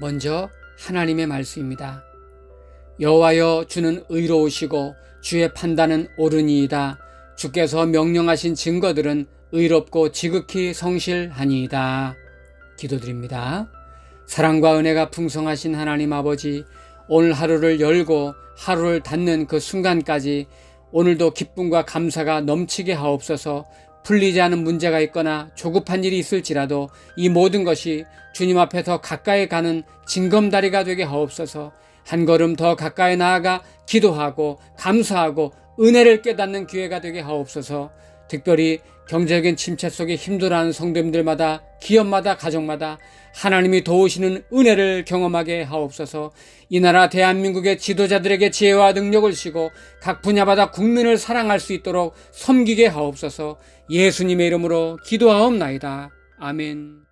먼저 하나님의 말씀입니다. 여호와여 주는 의로우시고 주의 판단은 옳으니이다. 주께서 명령하신 증거들은 의롭고 지극히 성실하니이다. 기도드립니다. 사랑과 은혜가 풍성하신 하나님 아버지, 오늘 하루를 열고 하루를 닫는 그 순간까지 오늘도 기쁨과 감사가 넘치게 하옵소서 풀리지 않은 문제가 있거나 조급한 일이 있을지라도 이 모든 것이 주님 앞에 더 가까이 가는 징검다리가 되게 하옵소서. 한 걸음 더 가까이 나아가 기도하고 감사하고 은혜를 깨닫는 기회가 되게 하옵소서 특별히 경제적인 침체 속에 힘들어하는 성도님들마다 기업마다 가정마다 하나님이 도우시는 은혜를 경험하게 하옵소서 이 나라 대한민국의 지도자들에게 지혜와 능력을 주시고 각 분야마다 국민을 사랑할 수 있도록 섬기게 하옵소서 예수님의 이름으로 기도하옵나이다. 아멘.